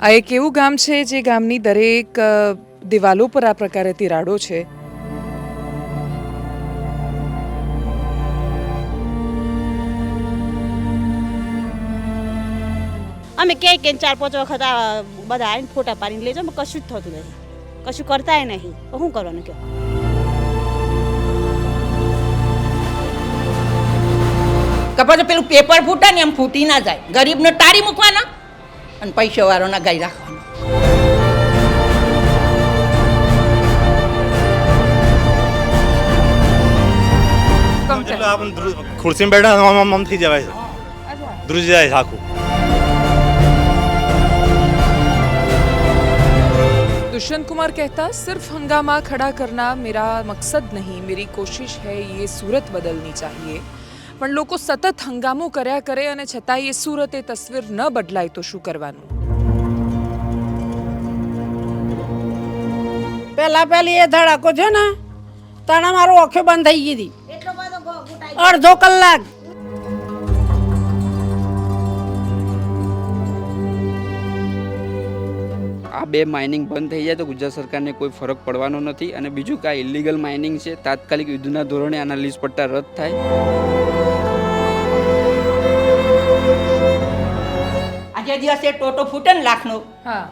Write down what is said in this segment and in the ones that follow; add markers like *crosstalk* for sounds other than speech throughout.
આ એક એવું ગામ છે જે ગામની દરેક દિવાલો પર આ પ્રકારે તિરાડો છે. અમે કે કે ચાર પાંચ વખત આ બધા આવીને ફોટા પાડીને લેજો અમે કશું જ થતું નથી. કશું કરતાય નહીં. તો શું કરવાનું કહો કપાસ પેલું પેપર ફૂટે ને એમ ફૂટી ના જાય. ગરીબને તારી મૂકવાના? અને પૈસાવાળાના ગાઈ રાખવાના કમ છે એટલે આપણને ધ્રુ- ખુરશીમાં બેઠા આમ આમ આમ થઈ જવાય છે ધ્રુજી જાય છે આખું दुष्यंत कुमार कहता सिर्फ हंगामा खड़ा करना मेरा मकसद नहीं मेरी कोशिश है ये सूरत बदलनी चाहिए પણ લોકો સતત હંગામો કર્યા કરે અને છતાંય એ સુરત એ તસવીર ન બદલાય તો શું કરવાનું? પહેલા પહેલી એ ધડાકો છે ને તાણા મારું ઓખે બંધ થઈ ગઈ હતી. અડધો કલાક. આ બે માઇનિંગ બંધ થઈ જાય તો ગુજરાત સરકારને કોઈ ફરક પડવાનો નથી અને બીજું કાંઈ ઇલીગલ માઇનિંગ છે તાત્કાલિક યુદ્ધના ધોરણે આના લીઝ પટ્ટા રદ થાય. જે દિવસે ટોટો ફૂટે ને લાખનો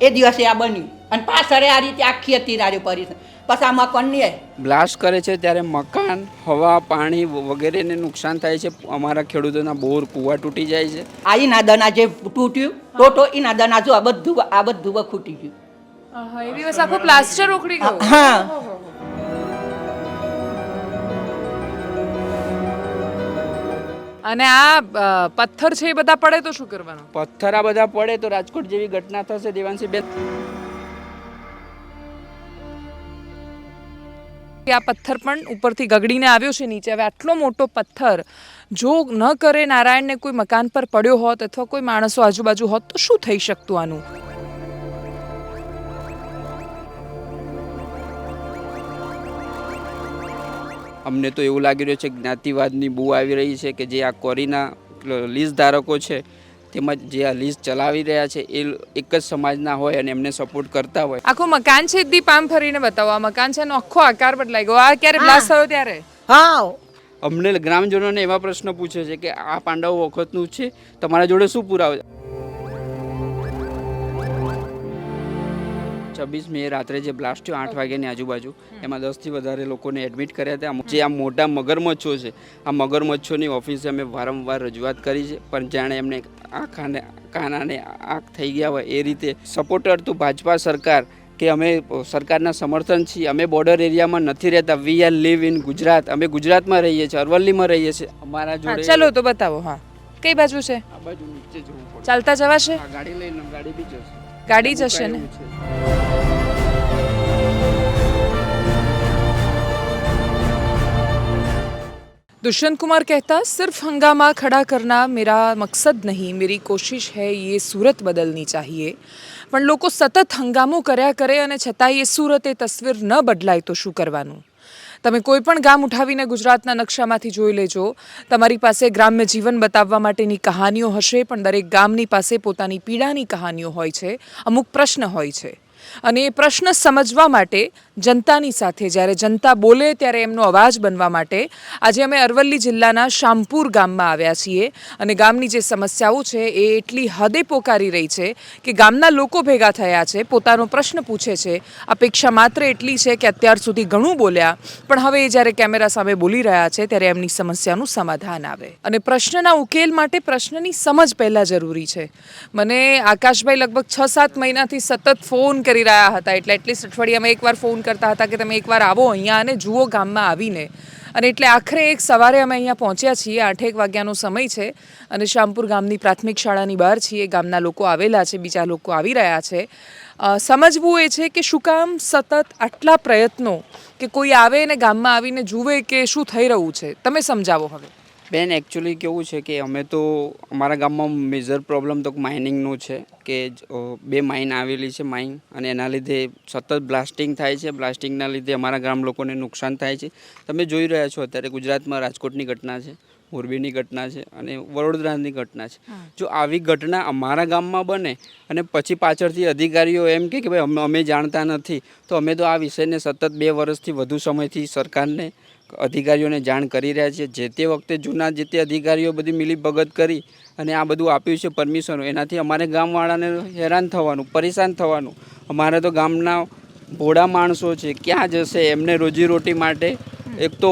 એ દિવસે આ બન્યું. અને પાછળ આ રીતે આખી હતી રાજો પરી પછી આ મકાનની બ્લાસ્ટ કરે છે ત્યારે મકાન હવા પાણી વગેરેને નુકસાન થાય છે. અમારા ખેડૂતોના બોર કૂવા તૂટી જાય છે. આ ઈના દના જે તૂટ્યું ટોટો ઈના દના જો આ બધું આ બધું ખૂટી ગયું. એ દિવસ આખો પ્લાસ્ટર ઉખડી ગયો. હા. અને આ પથ્થર છે એ બધા પડે તો શું કરવાનું? પથ્થર આ બધા પડે તો રાજકોટ જેવી ઘટના થશે દેવાંશી બેન. કે આ પથ્થર પણ ઉપરથી ગગડીને આવ્યો છે નીચે. હવે આટલો મોટો પથ્થર જો ન કરે નારાયણને કોઈ મકાન પર પડ્યો હોત અથવા કોઈ માણસો આજુબાજુ હોત તો શું થઈ શકતું આનું? અમને તો એવું લાગી રહ્યું છે કે જ્ઞાતિવાદની બૂ આવી રહી છે કે જે આ કોરીના લીઝ ધારકો છે તેમજ જે આ લીઝ ચલાવી રહ્યા છે એ એક જ સમાજના હોય અને એમને સપોર્ટ કરતા હોય. આખું મકાન છે દી પામ ફરીને બતાવો આ મકાન છે એનો આખો આકાર બદલાઈ ગયો. આ ક્યારે બ્લાસ્ટ થયો ત્યારે? હા. અમને ગ્રામજનોને એવા પ્રશ્ન પૂછે છે કે આ પાંડવો વખતનું છે તમારા જોડે શું પુરાવો છવ્વીસ મે રાત્રે જે બ્લાસ્ટ થયો આઠ વાગ્યાની આજુબાજુ એમાં દસથી વધારે લોકોને એડમિટ કર્યા હતા. જે આ મોટા મગરમચ્છો છે આ મગરમચ્છોની ઓફિસે અમે વારંવાર રજૂઆત કરી છે પણ જાણે એમને આંખાને કાનાને આંખ થઈ ગયા હોય એ રીતે સપોર્ટર તો ભાજપા સરકાર કે અમે સરકારના સમર્થન છીએ. અમે બોર્ડર એરિયામાં નથી રહેતા. We are live in Gujarat. અમે ગુજરાતમાં રહીએ છીએ અરવલ્લીમાં રહીએ છીએ. અમારા જોડે ચલો તો બતાવો હા. કઈ બાજુ છે? આ બાજુ નીચે જવું પડે. ચાલતા જવાશે? ગાડી લઈને ગાડી બી જશે. ગાડી જશે ને મુકાયેલું છે. दुष्यंत कुमार कहता सिर्फ हंगामा खड़ा करना मेरा मकसद नहीं मेरी कोशिश है ये सूरत बदलनी चाहिए પણ લોકો સતત હંગામો કર્યા કરે અને છતાંય એ સુરત એ તસવીર ન બદલાય તો શું કરવાનું તમે કોઈ પણ ગામ ઉઠાવીને ગુજરાતના નકશામાંથી જોઈ લેજો. તમારી પાસે ગ્રામ્ય જીવન બતાવવા માટેની કહાનીઓ હશે, પણ દરેક ગામની પાસે પોતાની પીડાની કહાનીઓ હોય છે. અમુક પ્રશ્ન હોય છે. અને એ પ્રશ્ન સમજવા માટે જનતાની સાથે, જ્યારે જનતા બોલે ત્યારે એમનો અવાજ બનવા માટે આજે અમે અરવલ્લી જિલ્લાના શામપુર ગામમાં આવ્યા છીએ અને ગામની જે સમસ્યાઓ છે એ એટલી હદે પોકારી રહી છે કે ગામના લોકો ભેગા થયા છે, પોતાનો પ્રશ્ન પૂછે છે. અપેક્ષા માત્ર એટલી છે કે અત્યાર સુધી ઘણું બોલ્યા, પણ હવે એ જ્યારે કેમેરા સામે બોલી રહ્યા છે ત્યારે એમની સમસ્યાનું સમાધાન આવે. અને પ્રશ્નના ઉકેલ માટે પ્રશ્નની સમજ પહેલાં જરૂરી છે. મને આકાશભાઈ લગભગ છ સાત મહિનાથી સતત ફોન કરી રહ્યા હતા. એટલે એટલીસ્ટ અઠવાડિયામાં એકવાર ફોન કરતા હતા કે તમે એકવાર આવો અહીંયા અને જુઓ ગામમાં આવીને. અને એટલે આખરે એક સવારે અમે અહીંયા પહોંચ્યા છીએ. આઠેક વાગ્યાનો સમય છે અને શામપુર ગામની પ્રાથમિક શાળાની બહાર છીએ. ગામના લોકો આવેલા છે, બીજા લોકો આવી રહ્યા છે. સમજવું એ છે કે શું કામ સતત આટલા પ્રયત્નો કે કોઈ આવે ને ગામમાં આવીને જુએ કે શું થઈ રહ્યું છે. તમે સમજાવો હવે. બેન એકચ્યુઅલી કેવું છે કે અમે તો અમારા ગામમાં મેજર પ્રોબ્લેમ તો માઇનિંગનો છે કે બે માઇન આવેલી છે માઇન અને એના લીધે સતત બ્લાસ્ટિંગ થાય છે. બ્લાસ્ટિંગના લીધે અમારા ગામ લોકોને નુકસાન થાય છે. તમે જોઈ રહ્યા છો અત્યારે ગુજરાતમાં રાજકોટની ઘટના છે મોરબીની ઘટના છે અને વડોદરાની ઘટના છે. જો આવી ઘટના અમારા ગામમાં બને અને પછી પાછળથી અધિકારીઓ એમ કે ભાઈ અમે અમે જાણતા નથી તો અમે તો આ વિષયને સતત બે વર્ષથી વધુ સમયથી સરકારને અધિકારીઓને જાણ કરી રહ્યા છે. જે તે વખતે જૂના જે તે અધિકારીઓ બધી મિલીભગત કરી અને આ બધું આપ્યું છે પરમિશનો. એનાથી અમારે ગામવાળાને હેરાન થવાનું, પરેશાન થવાનું. અમારે તો ગામના ભોળા માણસો છે. ક્યાં જશે? એમને રોજીરોટી માટે એક તો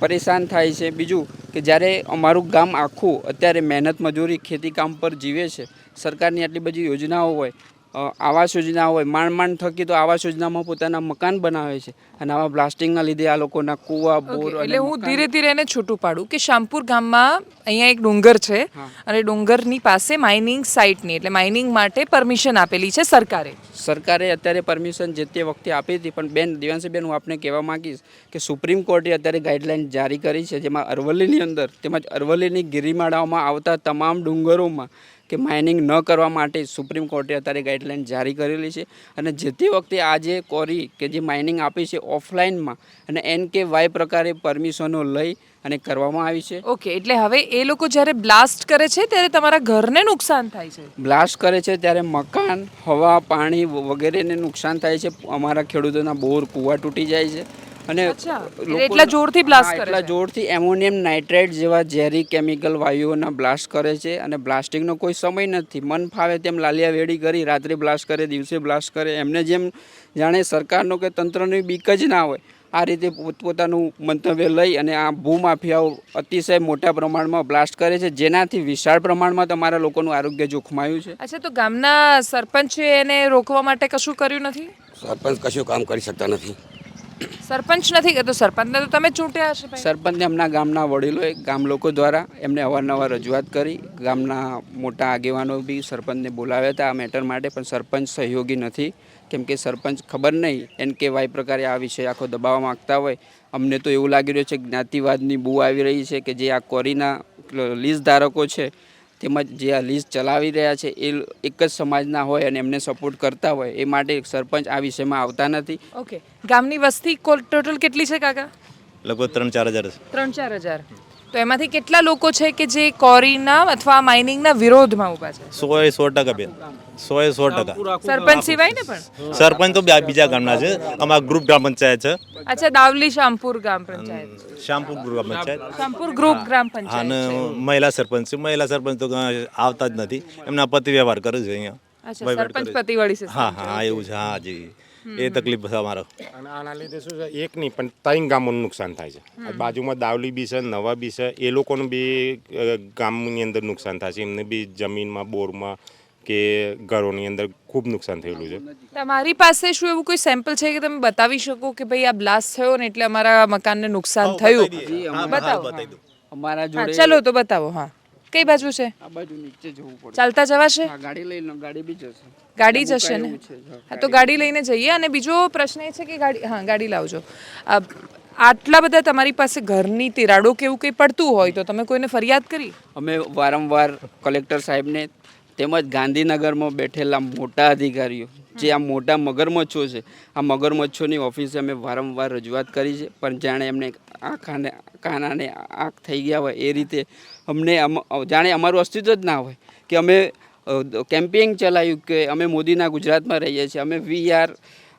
પરેશાન થાય છે. બીજું કે જ્યારે અમારું ગામ આખું અત્યારે મહેનત મજૂરી ખેતી કામ પર જીવે છે, સરકારની આટલી બધી યોજનાઓ હોય આવાસ યોજના હોય માંડ માંડ થકી તો આવાસ યોજનામાં પોતાના મકાન બનાવે છે. અને આવા બ્લાસ્ટિંગના લીધે આ લોકોના કૂવા બોર એટલે હું ધીરે ધીરે એને છૂટું પાડું કે શામપુર ગામમાં અહીંયા એક ડુંગર છે અને ડુંગરની પાસે માઇનિંગ સાઇટની એટલે માઇનિંગ માટે પરમિશન આપેલી છે સરકારે. સરકારે અત્યારે પરમિશન જે તે વખતે આપી હતી પણ બેન દેવાંશીબેન હું આપને કહેવા માંગીશ કે સુપ્રીમ કોર્ટે અત્યારે ગાઈડલાઇન જારી કરી છે જેમાં અરવલ્લીની અંદર તેમજ અરવલ્લીની ગિરિમાળાઓમાં આવતા તમામ ડુંગરોમાં કે માઇનિંગ ન કરવા માટે સુપ્રીમ કોર્ટે અત્યારે ગાઈડલાઇન જારી કરેલી છે. અને જે તે વખતે આ જે કોરી કે જે માઇનિંગ આપી છે ઓફલાઈનમાં અને એન કે વાય પ્રકારે પરમિશનો લઈ અને કરવામાં આવી છે. ઓકે એટલે હવે એ લોકો જ્યારે બ્લાસ્ટ કરે છે ત્યારે તમારા ઘરને નુકસાન થાય છે. બ્લાસ્ટ કરે છે ત્યારે મકાન હવા પાણી વગેરેને નુકસાન થાય છે. અમારા ખેડૂતોના બોર કૂવા તૂટી જાય છે. અને લોકો- એટલા જોરથી બ્લાસ્ટ કરે એટલા જોરથી એમોનિયમ નાઇટ્રેટ જેવા ઝેરી કેમિકલ વાયુઓના બ્લાસ્ટ કરે છે અને બ્લાસ્ટિંગનો કોઈ સમય નથી. મન ફાવે તેમ લાલિયા વેડી કરી રાત્રે બ્લાસ્ટ કરે દિવસે બ્લાસ્ટ કરે. એમને જેમ જાણે સરકારનો કે તંત્રની બીક જ ના હોય આ રીતે પોતપોતાનું મંતવ્ય લઈ અને આ ભૂમાફિયાઓ અતિશય મોટા પ્રમાણમાં બ્લાસ્ટ કરે છે. જેનાથી વિશાળ પ્રમાણમાં તમારા લોકોનું આરોગ્ય જોખમાયું છે. અચ્છા તો ગામના સરપંચે એને રોકવા માટે કશું કર્યું નથી? સરપંચ કશું કામ કરી શકતા નથી. સરપંચ નથી કરતો સરપંચને તો તમે ચૂંટ્યા હશે સરપંચને એમના ગામના વડીલોએ ગામ લોકો દ્વારા એમને અવારનવાર રજૂઆત કરી. ગામના મોટા આગેવાનો બી સરપંચને બોલાવ્યા હતા આ મેટર માટે, પણ સરપંચ સહયોગી નથી. કેમ કે સરપંચ ખબર નહીં, એન કે વાય પ્રકારે આ વિષય આખો દબાવવા માગતા હોય. અમને તો એવું લાગી રહ્યું છે જ્ઞાતિવાદની બૂ આવી રહી છે કે જે આ કોરીના લીઝ ધારકો છે તેમજ જે આ લીઝ ચલાવી રહ્યા છે એ એક જ સમાજના હોય અને એમને સપોર્ટ કરતા હોય એ માટે સરપંચ આ વિષયમાં આવતા નથી. ઓકે ગામની વસ્તી ટોટલ કેટલી છે કાકા? લગભગ ત્રણ ચાર હજાર ત્રણ ચાર હજાર. તો એમાંથી કેટલા લોકો છે કે જે કોરીના અથવા માઇનિંગના વિરોધમાં ઊભા છે? સો એ સો ટકા બેન. સો એ સો ટકા સરપંચ સિવાય ને પણ? સરપંચ તો બે- બીજા ગામના છે. અમારા ગ્રુપ ગ્રામ પંચાયત છે. અચ્છા દાવલી શામપુર ગ્રામ પંચાયત. શામપુર ગ્રુપ ગ્રામ પંચાયત. શામપુર ગ્રુપ ગ્રામ પંચાયત અને મહિલા સરપંચ છે. મહિલા સરપંચ તો આવતા જ નથી. એમના પતિ વ્યવહાર કરે છે અહીંયા. સરપંચ. પતિવાળી છે. હા હા એવું છે. હા જી. એ તકલીફ છે અમારો. અને આના લીધે શું છે એક નહીં પણ ત્રણ ગામોનું નુકસાન થાય છે. બાજુમાં દાવલી બી છે નવા બી છે એ લોકોનું બી ગામની અંદર નુકસાન થાય છે. એમને બી જમીનમાં બોરમાં કે ઘરોની અંદર ખૂબ નુકસાન થયેલું છે. તમારી પાસે શું એવું કોઈ સેમ્પલ છે કે તમે બતાવી શકો કે ભાઈ આ બ્લાસ્ટ થયો ને એટલે અમારા મકાનને નુકસાન થયું? બતાવો. અમારા જોડે ચલો તો બતાવો હા. કઈ બાજુ છે? આ બાજુ નીચે જવું પડે. ચાલતા જવાશે? હા ગાડી લઈને ગાડી બી જશે. ગાડી જશે ને? હા, હા તો ગાડી લઈને. જઈએ અને બીજો પ્રશ્ન એ છે કે ગાડી હા ગાડી લાવજો. આટલા બધા તમારી પાસે ઘરની તિરાડો કે એવું કંઈ પડતું હોય તો તમે કોઈને ફરિયાદ કરી? અમે વારંવાર કલેક્ટર સાહેબને તેમજ ગાંધીનગરમાં બેઠેલા મોટા અધિકારીઓ જે આ મોટા મગરમચ્છો છે આ મગરમચ્છોની ઓફિસે અમે વારંવાર રજૂઆત કરી છે પણ જાણે એમને આંખાને કાનાને આંખ થઈ ગયા હોય એ રીતે અમને અમ- જાણે અમારું અસ્તિત્વ જ ના હોય કે અમે કેમ્પેઇન ચલાવ્યું કે અમે મોદીના ગુજરાતમાં રહીએ છીએ. અમે we are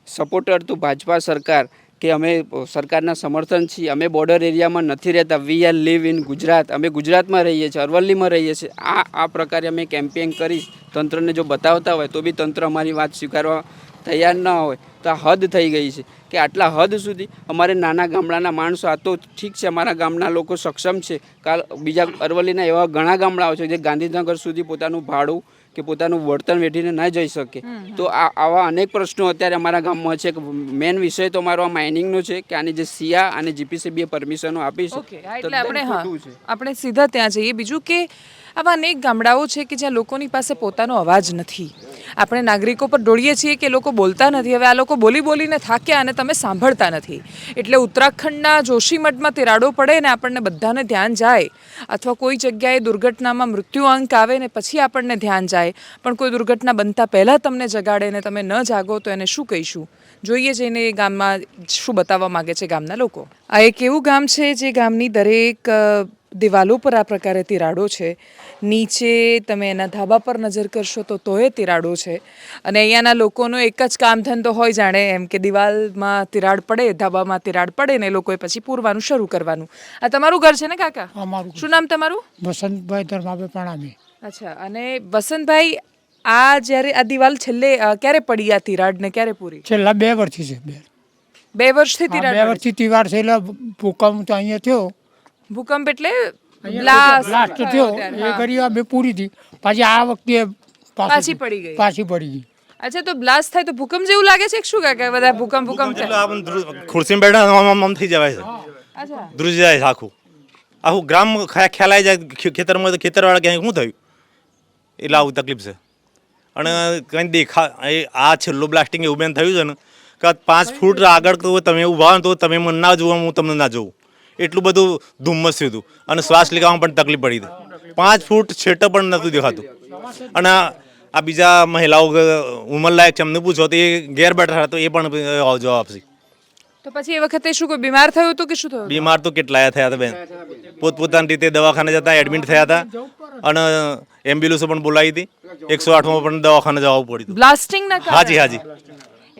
supporter to Bhajapa સરકાર કે અમે સરકારના સમર્થન છીએ. અમે બોર્ડર એરિયામાં નથી રહેતા. We are live in Gujarat. અમે ગુજરાતમાં રહીએ છીએ, અરવલ્લીમાં રહીએ છીએ. આ આ પ્રકારે અમે કેમ્પેઇન કરી તંત્રને જો બતાવતા હોય તો બી તંત્ર અમારી વાત સ્વીકારવા તૈયાર ન હોય. તો આ હદ થઈ ગઈ છે. કે આટલા હદ સુધી અમારે નાના ગામડાના માણસો આ તો ઠીક છે અમારા ગામના લોકો સક્ષમ છે. કાલ બીજા અરવલ્લીના એવા ઘણા ગામડાઓ છે જે ગાંધીનગર સુધી પોતાનું ભાડું કે પોતાનું વર્તન વેઠીને ન જઈ શકે. તો આ આવા અનેક પ્રશ્નો અત્યારે અમારા ગામમાં છે કે મેન વિષય તો અમારો આ માઇનિંગનો છે કે આની જે સીઆ અને જીપીસીબીએ પરમિશનો આપી છે. આપણે સીધા ત્યાં જઈએ. બીજું કે આવા અનેક ગામડાઓ છે કે જ્યાં લોકોની પાસે પોતાનો અવાજ નથી. આપણે નાગરિકો પર દોડીએ છીએ કે લોકો બોલતા નથી. હવે આ લોકો બોલી બોલીને થાક્યા અને તમે સાંભળતા નથી. એટલે ઉત્તરાખંડના જોશીમઠમાં તિરાડો પડે ને આપણને બધાને ધ્યાન જાય. અથવા કોઈ જગ્યાએ દુર્ઘટનામાં મૃત્યુઆંક આવે ને પછી આપણને ધ્યાન જાય. પણ કોઈ દુર્ઘટના બનતા પહેલાં તમને જગાડે ને તમે ન જાગો તો એને શું કહીશું? જોઈએ જઈને એ ગામમાં શું બતાવવા માગે છે ગામના લોકો. આ એક એવું ગામ છે જે ગામની દરેક દિવાલો પર આ પ્રકારે તિરાડો છે. નીચે તમે એના ધાબા પર નજર કરશો તો તોય તિરાડો છે. અને અહીંયાના લોકોનો એક જ કામ ધંધો હોય જાણે એમ કે દિવાલમાં તિરાડ પડે ધાબામાં તિરાડ પડે ને લોકોએ પછી પૂરવાનું શરૂ કરવાનું. આ તમારું ઘર છે ને કાકા? અમારું શું નામ તમારું? વસંતભાઈ ધર્માભાઈ પ્રણામી. અચ્છા અને વસંતભાઈ આ જ્યારે આ દિવાલ છેલ્લે ક્યારે પડી આ તિરાડ ને ક્યારે પૂરી? છેલ્લા બે વર્ષથી છે બે. બે વર્ષથી તિરાડ બે વર્ષથી તિરાડ છે એટલે ભૂકંપ તો અહીંયા થયો. ભૂકંપ એટલે બ્લાસ્ટ. થયો. એ કરી બે પૂરી હતી. પાછી આ વખતે પાછી પડી ગઈ. પાછી પડી ગઈ. અચ્છા તો બ્લાસ્ટ થાય તો ભૂકંપ જેવું લાગે છે શું શું કાકા બધા ભૂકંપ ભૂકંપ છે ખુરશીમાં બેઠા આમ આમ થઈ જવાય છે. અચ્છા. ધ્રુજી જાય છે આખું. આખું ગ્રામ ખેલાઈ જાય ખેતરમાં તો ખેતરવાળા ક્યાંય શું થયું? એટલે આવું તકલીફ છે. અને કંઈ દેખા એ આ છેલ્લું બ્લાસ્ટિંગ એવું બેન થયું છે ને કે પાંચ ફૂટ આગળ તો તમે ઊભા તો તમે મને ના જોવા હું તમને ના જોઉં. એટલું બધું ધુમ્મસ થયું હતું. અને શ્વાસ લેવામાં પણ તકલીફ પડી હતી. પાંચ ફૂટ છેટે પણ નહોતું દેખાતું. અને આ બીજા મહિલાઓ ઉંમરલાયક છે એમને પૂછો તો એ ઘેર બેઠા હતા તો એ પણ જવાબ આપશે. તો પછી એ વખતે શું કોઈ બીમાર થયું હતું કે શું થયું બીમાર તો કેટલાય થયા હતા બેન. પોતપોતાની રીતે દવાખાને જતા એડમિટ થયા હતા. અને એમ્બ્યુલન્સો પણ બોલાવી હતી. એકસો આઠમાં પણ દવાખાને જવું પડ્યું બ્લાસ્ટિંગ હાજી હાજી.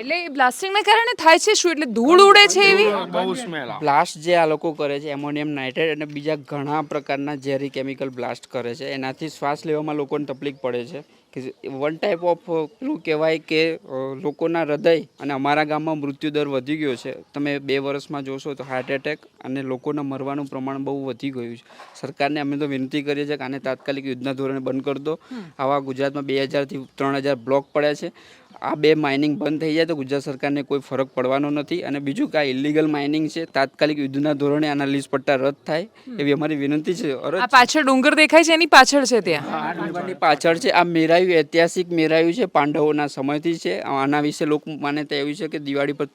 એટલે બ્લાસ્ટિંગના કારણે થાય છે શું? એટલે ધૂળ ઉડે છે એવી? બહુ સ્મેલ બ્લાસ્ટ જે આ લોકો કરે છે એમોનિયમ નાઇટ્રેટ અને બીજા ઘણા પ્રકારના ઝેરી કેમિકલ બ્લાસ્ટ કરે છે. એનાથી શ્વાસ લેવામાં લોકોને તકલીફ પડે છે. કે વન ટાઈપ ઓફ પેલું કહેવાય કે લોકોના હૃદય અને અમારા ગામમાં મૃત્યુ દર વધી ગયો છે. તમે બે વર્ષમાં જોશો તો હાર્ટ એટેક અને લોકોના મરવાનું પ્રમાણ બહુ વધી ગયું છે. સરકારને અમે તો વિનંતી કરીએ છીએ કે આને તાત્કાલિક યુદ્ધના ધોરણે બંધ કરી દો. આવા ગુજરાતમાં બે હજારથી ત્રણ હજાર બ્લોક પડ્યા છે. આ બે માઇનિંગ બંધ થઈ જાય તો ગુજરાત સરકારને કોઈ ફરક પડવાનો નથી. અને બીજું કે આ ઇલીગલ માઇનિંગ છે તાત્કાલિક યુદ્ધના ધોરણે આના લીઝ પટ્ટા રદ થાય એવી અમારી વિનંતી છે. આ પાછળ ડુંગર દેખાય છે એની પાછળ છે ત્યાં? ડુંગરની પાછળ છે. આ મેરાયું ઐતિહાસિક મેરાયું છે પાંડવોના સમયથી છે. આના વિશે લોક માન્યતા એવી છે કે દિવાળી પર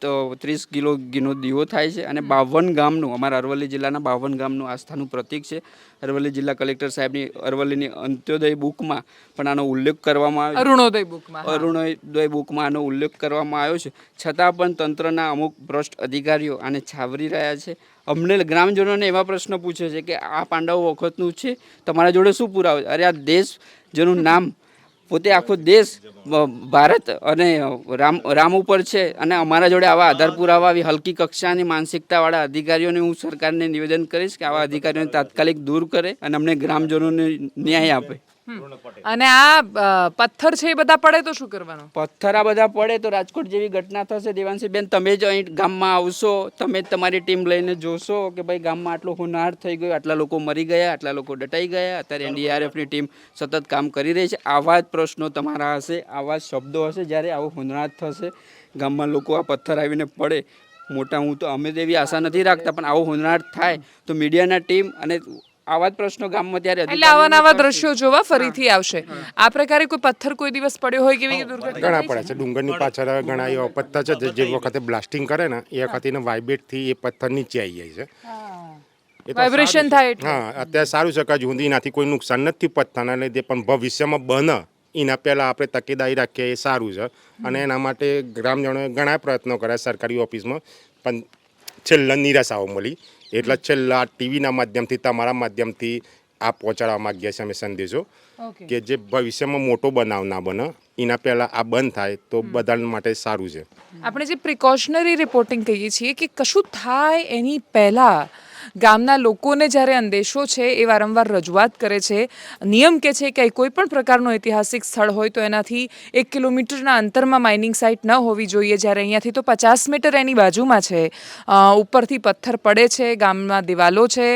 ત્રીસ કિલો ઘીનો દીવો થાય છે અને બાવન ગામનું અમારા અરવલ્લી જિલ્લાના બાવન ગામનું આસ્થાનું પ્રતીક છે. અરવલ્લી જિલ્લા કલેક્ટર સાહેબની અરવલ્લીની અંત્યોદય બુકમાં પણ આનો ઉલ્લેખ કરવામાં આવ્યો અરુણોદય બુકમાં અરુણોદય બુકમાં આનો ઉલ્લેખ કરવામાં આવ્યો છે. છતાં પણ તંત્રના અમુક ભ્રષ્ટ અધિકારીઓ આને છાવરી રહ્યા છે. અમને ગ્રામજનોને એવા પ્રશ્ન પૂછે છે કે આ પાંડવો વખતનું છે? તમારા જોડે શું પુરાવો અરે આ દેશ જેનું નામ પોતે આખો દેશ ભારત અને રામ રામ ઉપર છે અને અમારા જોડે આવા આધાર પુરાવા આવી હલકી કક્ષાની માનસિકતાવાળા અધિકારીઓને હું સરકારને નિવેદન કરીશ કે આવા અધિકારીઓને તાત્કાલિક દૂર કરે અને અમને ગ્રામજનોને ન્યાય આપે. અને આ પથ્થર છે એ બધા પડે તો શું કરવાનું? પથ્થર આ બધા પડે તો રાજકોટ જેવી ઘટના થશે. દેવાંશીબેન તમે જ અહીં ગામમાં આવશો. તમે જ તમારી ટીમ લઈને જોશો કે ભાઈ ગામમાં આટલો હોનાર થઈ ગયો આટલા લોકો મરી ગયા આટલા લોકો દટાઈ ગયા. અત્યારે એનડીઆરએફની ટીમ સતત કામ કરી રહી છે. આવા જ પ્રશ્નો તમારા હશે આવા જ શબ્દો હશે જ્યારે આવો હોનારત થશે. ગામમાં લોકો આ પથ્થર આવીને પડે. મોટા હું તો અમે તો એવી આશા નથી રાખતા પણ આવો હોનાર થાય તો મીડિયાના ટીમ અને આવા જ પ્રશ્નો ગામમાં ત્યારે એટલે આવા નવા દ્રશ્યો જોવા ફરીથી આવશે. આ પ્રકારે કોઈ પથ્થર કોઈ દિવસ પડ્યો હોય કેવી દુર્ઘટના ઘણા પડે છે? ડુંગરની પાછળ ઘણા એવા પથ્થર છે જે- વખતે બ્લાસ્ટિંગ કરે ને એ વખતે એને વાઇબ્રેટથી એ પથ્થર નીચે આવી જાય છે. વાઇબ્રેશન. થાય. હા અત્યારે સારું છે કે સુધી કોઈ નુકસાન નથી પથ્થરના લીધે પણ ભવિષ્યમાં બને એના પહેલાં આપણે તકેદારી રાખીએ એ સારું છે. અને એના માટે ગ્રામજનોએ ઘણા પ્રયત્નો કર્યા સરકારી ઓફિસમાં પણ છેલ્લા નિરાશાઓ મળી. એટલે છેલ્લા ટીવીના માધ્યમથી તમારા માધ્યમથી આ પહોંચાડવા માગીએ છીએ અમે સંદેશો કે જે ભવિષ્યમાં મોટો બનાવ ના બને એના પહેલાં આ બંધ થાય તો બધા માટે સારું છે. આપણે જે પ્રિકોશનરી રિપોર્ટિંગ કહીએ છીએ કે કશું થાય એની પહેલાં ગામના લોકોને જ્યારે અંદેશો છે એ વારંવાર રજૂઆત કરે છે, નિયમ કે છે કે કોઈ પણ પ્રકારનું ઐતિહાસિક સ્થળ હોય તો એનાથી એક કિલોમીટરના અંતરમાં માઇનિંગ સાઇટ ન હોવી જોઈએ. જ્યારે અહીંયાથી તો પચાસ મીટર એની બાજુમાં છે. ઉપરથી પથ્થર પડે છે ગામમાં દિવાલો છે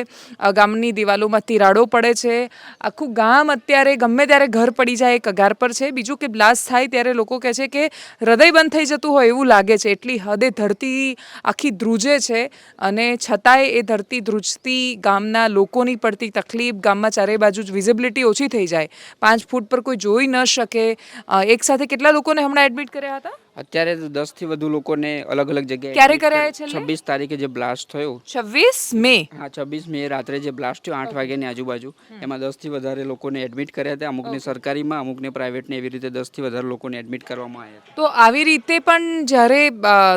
ગામની દિવાલોમાં તિરાડો પડે છે. આખું ગામ અત્યારે ગમે ત્યારે ઘર પડી જાય એ કગાર પર છે. બીજું કે બ્લાસ્ટ થાય ત્યારે લોકો કહે છે કે હૃદય બંધ થઈ જતું હોય એવું લાગે છે. એટલી હદે ધરતી આખી ધ્રુજે છે અને છતાંય એ ધરતી ધ્રુજતી ગામના લોકોની પડતી તકલીફ, ગામમાં ચારે બાજુ જ વિઝિબિલિટી ઓછી થઈ જાય. પાંચ ફૂટ પર કોઈ જોઈ ન શકે. એક સાથે કેટલા લોકોને હમણાં એડમિટ કર્યા હતા? અત્યારે દસ દસથી વધુ લોકોને અલગ અલગ જગ્યાએ ક્યારે કરાયા છે છવ્વીસ તારીખે જે બ્લાસ્ટ થયો. છવ્વીસ મે? હા છવ્વીસ મે રાત્રે જે બ્લાસ્ટ થયો આઠ વાગ્યાની આજુબાજુ. એમાં દસથી વધારે લોકોને એડમિટ કર્યા હતા. અમુકને સરકારીમાં અમુકને પ્રાઇવેટને એવી રીતે દસથી વધારે લોકોને એડમિટ કરવામાં આવ્યા હતા. તો આવી રીતે પણ જ્યારે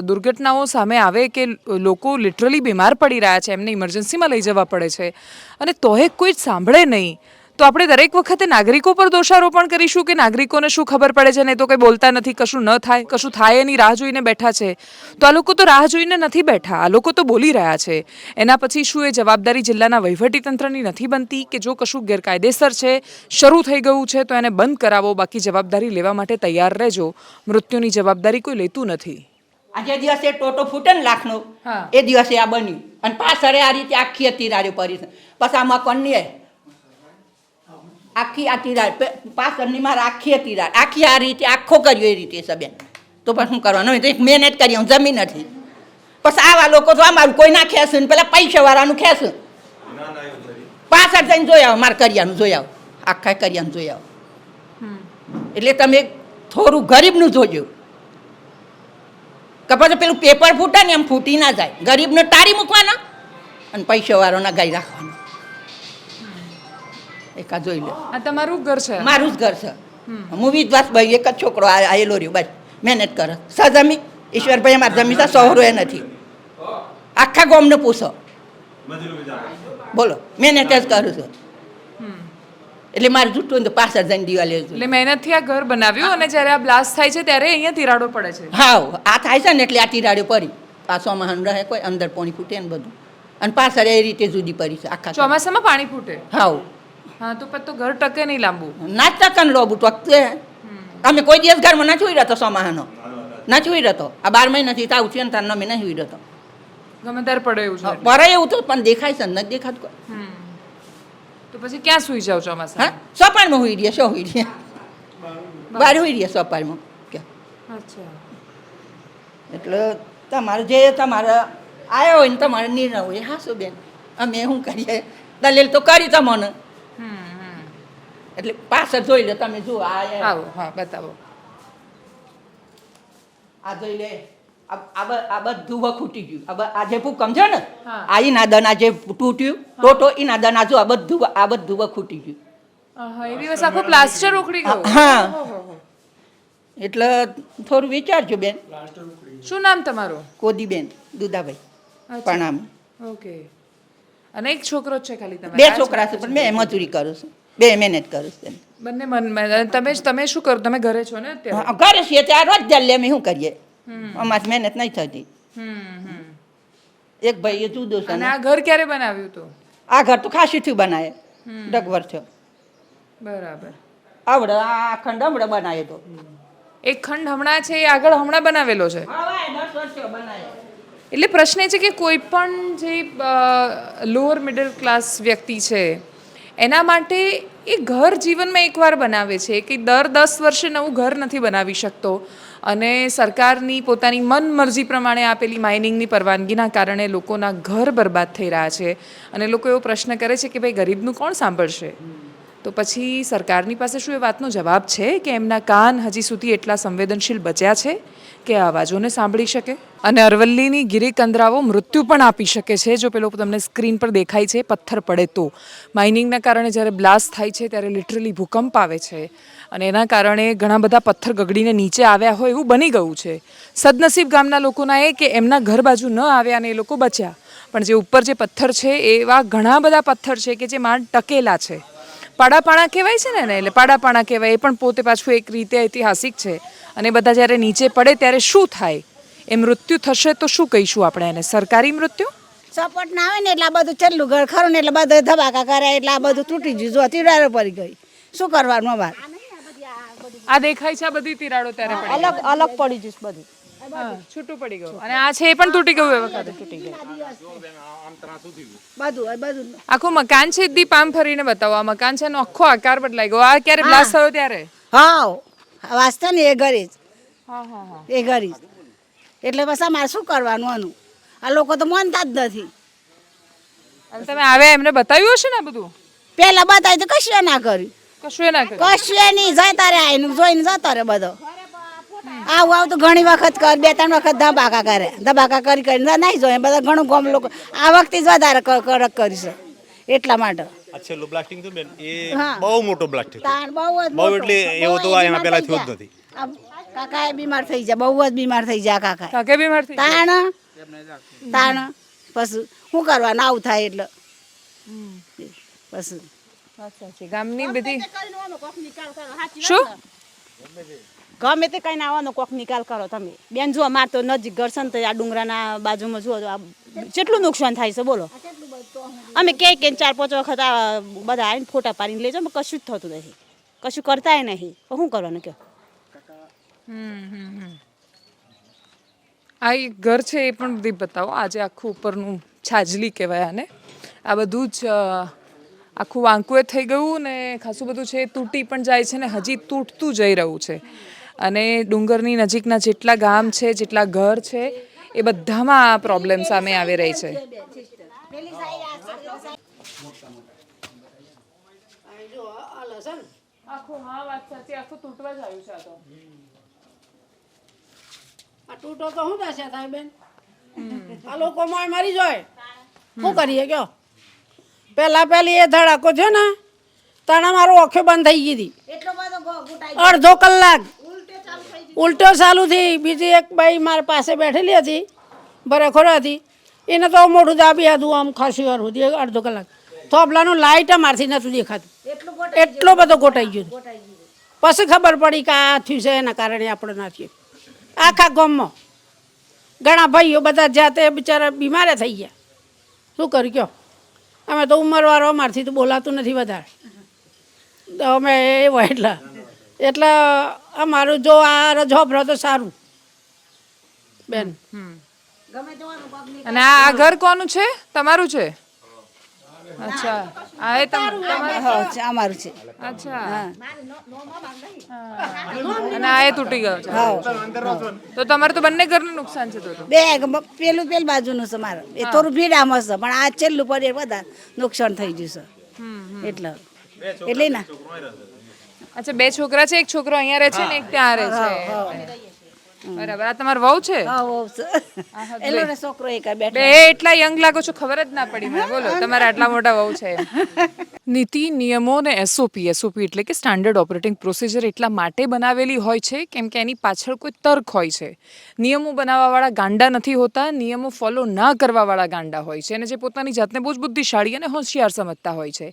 દુર્ઘટનાઓ સામે આવે કે લોકો લિટરલી બીમાર પડી રહ્યા છે એમને ઇમરજન્સીમાં લઈ જવા પડે છે અને તોય કોઈ જ સાંભળે નહીં તો આપણે દરેક વખતે નાગરિકો પર દોષારોપણ કરીશું કે નાગરિકોને શું ખબર પડે છે? ને તો કંઈ બોલતા નથી કશું ન થાય કશું થાય એની રાહ જોઈને બેઠા છે. તો આ લોકો તો રાહ જોઈને નથી બેઠા આ લોકો તો બોલી રહ્યા છે. એના પછી શું એ જવાબદારી જિલ્લાના વહીવટીતંત્રની નથી બનતી કે જો કશું ગેરકાયદેસર છે શરૂ થઈ ગયું છે તો એને બંધ કરાવો બાકી જવાબદારી લેવા માટે તૈયાર રહેજો. મૃત્યુની જવાબદારી કોઈ લેતું નથી. આજે દિવસે ટોટો ફૂટે ને લાખનો. એ દિવસે આ બન્યું. અને પાછળ આ રીતે આખી હતી પડી છે. પછી આ મકાનની એ આખી આ તિરાડ પે- પાછળની મારે આખી હતી તિરાડ. આખી આ રીતે આખો કર્યો એ રીતે સબેન તો પણ શું કરવાનું? તો એક મહેનત કરી હું જમી નથી. પછી આવા લોકો તો અમારું કોઈ ના ખેસ ને પેલા પૈસા વાળાનું ખેંચે. પાછળ જઈને જોઈ આવો મારે કરિયાનું જોઈ આવો. આખા કરિયાનું જોઈ આવો. એટલે તમે થોડું ગરીબનું જોજો. કે પછી પેલું પેપર ફૂટે ને એમ ફૂટી ના જાય. ગરીબને તારી મૂકવાના અને પૈસા વાળાના ગાઈ રાખવાના. એકા જોઈ લે આ તમારું ઘર છે? મારું જ ઘર છે. હું વિધવાસ ભાઈ એક જ છોકરો આ- આયેલો રહ્યો બસ. મહેનત કરે. સજમી ઈશ્વરભાઈ અમારા જમી સહોરો એ નથી. આખા ગોમને પૂછો. બોલો મહેનત જ કરું છું. એટલે મારે જૂઠું તો પાછળ જઈને દિવાલે એટલે મહેનતથી આ ઘર બનાવ્યું અને જ્યારે આ બ્લાસ્ટ થાય છે ત્યારે અહીંયા તિરાડો પડે છે. હા આ થાય છે ને એટલે આ તિરાડો પડી. પાછોમાં હન રહે કોઈ અંદર પોણી ફૂટે ને બધું. અને પાછળ એ રીતે જુદી પડી છે આખા ચોમાસામાં પાણી ફૂટે? હાવ. હા તો પછી તો ઘર ટકે નહીં લાંબુ. નાચતા કન લોબુ ટકતે અમે કોઈ દિવસ ઘરમાં ના જોઈ રહેતો સોમાહાનો. ના જોઈ રહેતો આ બાર મહિનાથી તાવ છે ને તાર નમે ના જોઈ રહેતો ગમે ત્યારે પડે એવું છે પડે એવું તો પણ દેખાય છે ને નથી દેખાતું કોઈ. તો પછી ક્યાં સુઈ જાવ ચોમાસા હા સોપાળમાં હોઈ રહ્યા શો હોઈ રહ્યા? બહાર હોઈ રહ્યા સોપાળમાં ક્યાં? અચ્છા. એટલે તમારે જે તમારે આવ્યો હોય ને તમારે નિર્ણય હોય હા શું બેન. અમે શું કરીએ? દલીલ તો કરી તમને એટલે પાછળ જોઈ લે તમે જુઓ આ આવો હા બતાવો. આ જોઈ લે. આ આ આ બધું વખૂટી ગયું. આ જે ભૂકંપ છે ને આ ઈના દન આ જે તૂટ્યું ટોટો ઈના દન આ જો આ બધું આ બધું વખૂટી ગયું. એ દિવસ આખો પ્લાસ્ટર ઉખડી ગયું. હા. એટલે થોડું વિચારજો બેન. શું નામ તમારું? કોદીબેન દુદાભાઈ પણ પ્રણામ. ઓકે. અને એક છોકરો છે ખાલી તમારે બે છોકરા છે. પણ મેં મજૂરી કરું છું. બે મહેનત કરું છું. બંને મન તમે તમે શું કરો? તમે ઘરે છો ને અત્યારે? ઘરે છીએ ત્યાં રોજ જલ્લે અમે શું કરીએ? અમારી મહેનત નહીં થતી. હમ હમ. એક ભાઈ એ જુદો છે અને આ ઘર ક્યારે બનાવ્યું હતું? આ ઘર તો ખાસી થયું બનાવે. ડગવર થયો. બરાબર. આવડે આ ખંડ હમણાં બનાવ્યો તો. એક ખંડ હમણાં છે એ આગળ હમણાં બનાવેલો છે? એટલે પ્રશ્ન એ છે કે કોઈ પણ જે લોઅર મિડલ ક્લાસ વ્યક્તિ છે એના માટે એ ઘર જીવનમાં એકવાર બનાવે છે કે દર દસ વર્ષે નવું ઘર નથી બનાવી શકતો. અને સરકારની પોતાની મનમરજી પ્રમાણે આપેલી માઇનિંગની પરવાનગીના કારણે લોકોના ઘર બરબાદ થઈ રહ્યા છે. અને લોકો એવો પ્રશ્ન કરે છે કે ભાઈ ગરીબનું કોણ સાંભળશે? તો પછી સરકારની પાસે શું એ વાતનો જવાબ છે કે એમના કાન હજી સુધી એટલા સંવેદનશીલ બચ્યા છે? કે અવાજોને સાંભળી શકે? અને અરવલ્લીની ગિરિકંદરાઓ મૃત્યુ પણ આપી શકે છે, જો પેલો તમને સ્ક્રીન પર દેખાય છે, પથ્થર પડે તો. માઇનિંગના કારણે જ્યારે બ્લાસ્ટ થાય છે, ત્યારે લિટરલી ભૂકંપ આવે છે. અને એના કારણે ઘણા બધા પથ્થર ગગડીને નીચે આવ્યા હોય એવું બની ગયું છે. સદનસીબ ગામના લોકોના એ કે એમના ઘર બાજુ ન આવ્યા અને એ લોકો બચ્યા. પણ જે ઉપર જે પથ્થર છે, એવા ઘણા બધા પથ્થર છે કે જે માંડ ટકેલા છે. પાડાપાણા કહેવાય છે ને એને? એટલે પાડાપાણા કહેવાય. એ પણ પોતે પાછું એક રીતે ઐતિહાસિક છે. અને બધા જ્યારે નીચે પડે ત્યારે શું થાય? એ મૃત્યુ થશે તો શું કહીશું આપણે એને? સરકારી મૃત્યુ? સપોર્ટ ના આવે ને એટલે આ બધું છેલ્લું ઘર ખરું ને એટલે બધું ધબાકા કરે એટલે આ બધું તૂટી ગયું. જો તિરાડો પડી ગઈ. શું કરવાનું અમારે? આ દેખાય છે આ બધી તિરાડો ત્યારે અલગ અલગ પડી જઈશ બધું. છૂટું પડી ગયું. અને આ છે એ પણ તૂટી ગયું એ વખતે. તૂટી ગયું. બધું આખું મકાન છે દીપ આમ ફરીને બતાવો. આ મકાન છે એનો આખો આકાર બદલાઈ ગયો. આ ક્યારે બ્લાસ્ટ થયો ત્યારે? હા. વાસ્તા ને એ ઘરે જ. હા હા હા. એ ઘરે જ. એટલે બસ અમારે શું કરવાનું આનું? આ લોકો તો માનતા જ નથી. તમે આવ્યા એમને બતાવ્યું હશે ને બધું? પેલા બતાવી તો કશું ના કર્યું. કશું ના કર્યું. કશું નહીં. જતા રે આવીને જોઈને જતો રે બધો. આવું આવું તો ઘણી વખત કર બે ત્રણ વખત ધબાકા કરે. ધબાકા કરી કરીને નહીં જોઈએ બધા ઘણું ગમ લોકો આ વખતે જ વધારે કડક કરીશું. એટલા માટે. છેલ્લું બ્લાસ્ટિંગ થયું બેન એ બહુ મોટો બ્લાસ્ટિંગ તાણ બહુ જ બહુ એટલે એવો તો એના બીમાર પહેલા જ નથી. કાકા એ બીમાર થઈ જાય બહુ જ બીમાર થઈ જાય કાકા કાકે બીમાર થઈ તાણ? તાણ. પછી શું કરવાનું? આવું થાય એટલે. પછી. ગામની બધી શું? ગમે તે કઈ આવવાનો કોક નિકાલ કરો તમે. બેન જુઓ માર તો નજીક ઘર છે ને તો આ ડુંગરાના બાજુમાં જુઓ તો આ કેટલું નુકસાન થાય છે બોલો. અમે કે કે ચાર પાંચ વખત આ બધા આવીને ફોટા પાડીને લેજો કશું જ થતું નથી કશું કરતાય નહીં. તો શું કરવાનું કયો આ એક ઘર છે એ પણ બધી બતાવો. આજે આખું ઉપરનું છાજલી કહેવાય આને. આ બધું જ આખું વાંકુએ થઈ ગયું ને ખાસું બધું છે. એ તૂટી પણ જાય છે ને હજી તૂટતું જઈ રહ્યું છે. અને ડુંગરની નજીકના જેટલા ગામ છે જેટલા ઘર છે એ બધામાં આ પ્રોબ્લેમ સામે આવી રહી છે. આખું હા વાત સાચી આખું તૂટવા જ આવ્યું છે આ તો. આ તૂટો તો શું થશે થાય બેન આ લોકો માર મારી જોય. શું કરીએ કયો? પહેલા પહેલી એ ધડાકો છે ને તાણા મારું ઓખે બંધ થઈ ગઈ હતી. અડધો કલાક. ઉલટો ચાલુ થઈ બીજી એક બાઈ મારી પાસે બેઠેલી હતી બરેખોર હતી. એને તો મોઢું દાબી હતું આમ ખાસી વાર સુધી અડધો કલાક. થોપલાનું લાઇટ મારથી નહોતું દેખાતું. એટલો બધો ગોટાઈ ગયો. પછી ખબર પડી કે આ થયું છે એના કારણે આપણે ના થયું. આખા ગામમાં. ઘણા ભાઈઓ બધા જાતે બિચારા બીમારે થઈ ગયા. શું કરી કયો અમે તો ઉંમરવાળો અમારથી તો બોલાતું નથી વધારે. તો અમે એવો એટલે. એટલે અમારું જો આ રજોભરો તો સારું. બેન. અને આ આ ઘર કોનું છે? તમારું છે? અચ્છા. આ એ અમારું છે. અચ્છા. અને આ એ તૂટી ગયો છે. તો તમારે તો બંને ઘરનું નુકસાન છે તો બે પેલું પેલ બાજુનું છે મારે. એ થોડું ભીડામાં છે પણ આ છેલ્લું પડી બધા નુકસાન થઈ ગયું છે. એટલે. એટલે ના. અચ્છા બે છોકરા છે એક છોકરો અહીંયા રહે છે ને એક ત્યાં રહે છે. બરાબર. આ તમારો વહુ છે? એલો ને છોકરો એક આ બેઠો. બે એટલા યંગ લાગો છો ખબર જ ના પડી મને. બોલો તમારા આટલા મોટા વહુ છે *laughs* નીતિ નિયમો અને એસઓપી એસઓપી એટલે કે સ્ટાન્ડર્ડ ઓપરેટિંગ પ્રોસિજર એટલા માટે બનાવેલી હોય છે કેમ કે એની પાછળ કોઈ તર્ક હોય છે. નિયમો બનાવવાવાળા ગાંડા નથી હોતા નિયમો ફોલો ના કરવાવાળા ગાંડા હોય છે અને જે પોતાની જાતને બહુ જ બુદ્ધિશાળી અને હોશિયાર સમજતા હોય છે.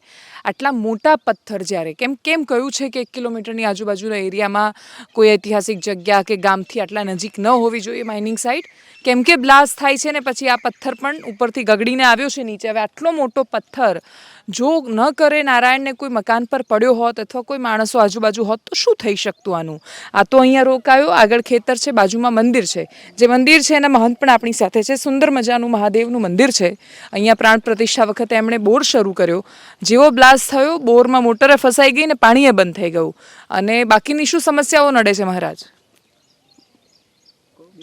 આટલા મોટા પથ્થર જ્યારે કેમ કેમ કહ્યું છે કે એક કિલોમીટરની આજુબાજુના એરિયામાં કોઈ ઐતિહાસિક જગ્યા કે ગામથી આટલા નજીક ન હોવી જોઈએ માઇનિંગ સાઇટ કેમ કે બ્લાસ્ટ થાય છે ને પછી આ પથ્થર પણ ઉપરથી ગગડીને આવ્યો છે નીચે. હવે આટલો મોટો પથ્થર જો ન કરે નારાયણને કોઈ મકાન પર પડ્યો હોત અથવા કોઈ માણસો આજુબાજુ હોત, તો શું થઈ શકતું આનું? આ તો અહીંયા રોકાયો. આગળ ખેતર છે, બાજુમાં મંદિર છે. જે મંદિર છે એના મહંત પણ આપણી સાથે છે. સુંદર મજાનું મહાદેવનું મંદિર છે. અહીંયા પ્રાણ પ્રતિષ્ઠા વખતે એમણે બોર શરૂ કર્યો. જેવો બ્લાસ્ટ થયો, બોરમાં મોટરે ફસાઈ ગઈ ને પાણીએ બંધ થઈ ગયું. અને બાકીની શું સમસ્યાઓ નડે છે મહારાજ?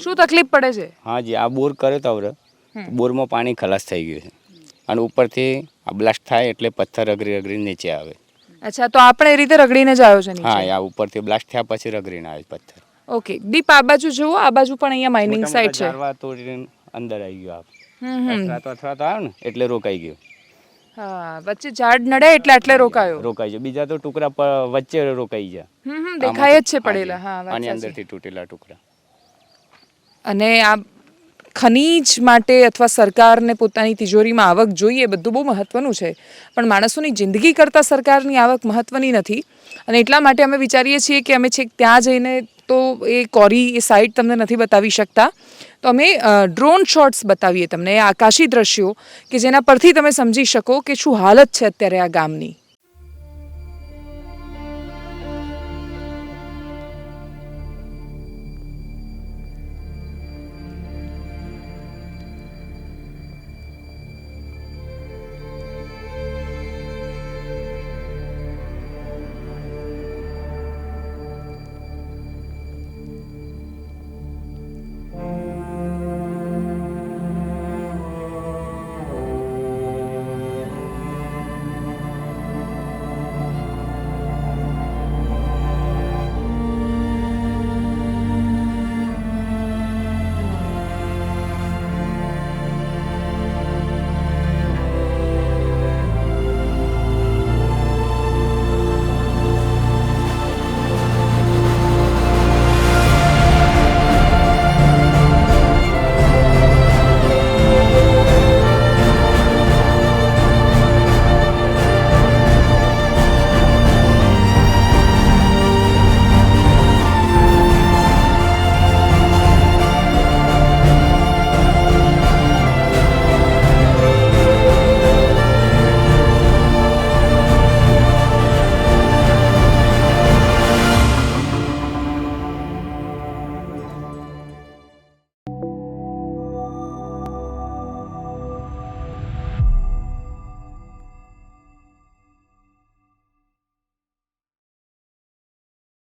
શું તકલીફ પડે છે? હા જી આ બોર કર્યો તો હવે. બોરમાં પાણી ખલાસ થઈ ગયું છે. અને ઉપરથી આ બ્લાસ્ટ થાય એટલે પથ્થર રગડી રગડી નીચે આવે. અચ્છા તો આપણે એ રીતે રગડીને જ આવ્યો છે હા આ ઉપરથી બ્લાસ્ટ થયા પછી રગડીને આવે પથ્થર. ઓકે દીપ આ બાજુ જુઓ આ બાજુ પણ અહીંયા માઇનિંગ સાઇટ છે. તોડીને અંદર આવી ગયો આપ. અથડાતો અથડાતો આવ્યો ને એટલે રોકાઈ ગયો. હા વચ્ચે ઝાડ નડે એટલે એટલે રોકાયો. રોકાઈ ગયો. બીજા તો ટુકડા વચ્ચે રોકાઈ હમ દેખાય જ છે પડેલા. હા અને અંદરથી તૂટેલા ટુકડા. અને આ ખનીજ માટે અથવા સરકારને પોતાની તિજોરીમાં આવક જોઈએ બધું બહુ મહત્ત્વનું છે. પણ માણસોની જિંદગી કરતાં સરકારની આવક મહત્ત્વની નથી. અને એટલા માટે અમે વિચારીએ છીએ કે અમે છેક ત્યાં જઈને તો એ કોરી, એ સાઇટ તમને નથી બતાવી શકતા. તો અમે ડ્રોન શોટ્સ બતાવીએ તમને આકાશી દ્રશ્યો કે જેના પરથી તમે સમજી શકો કે શું હાલત છે અત્યારે આ ગામની.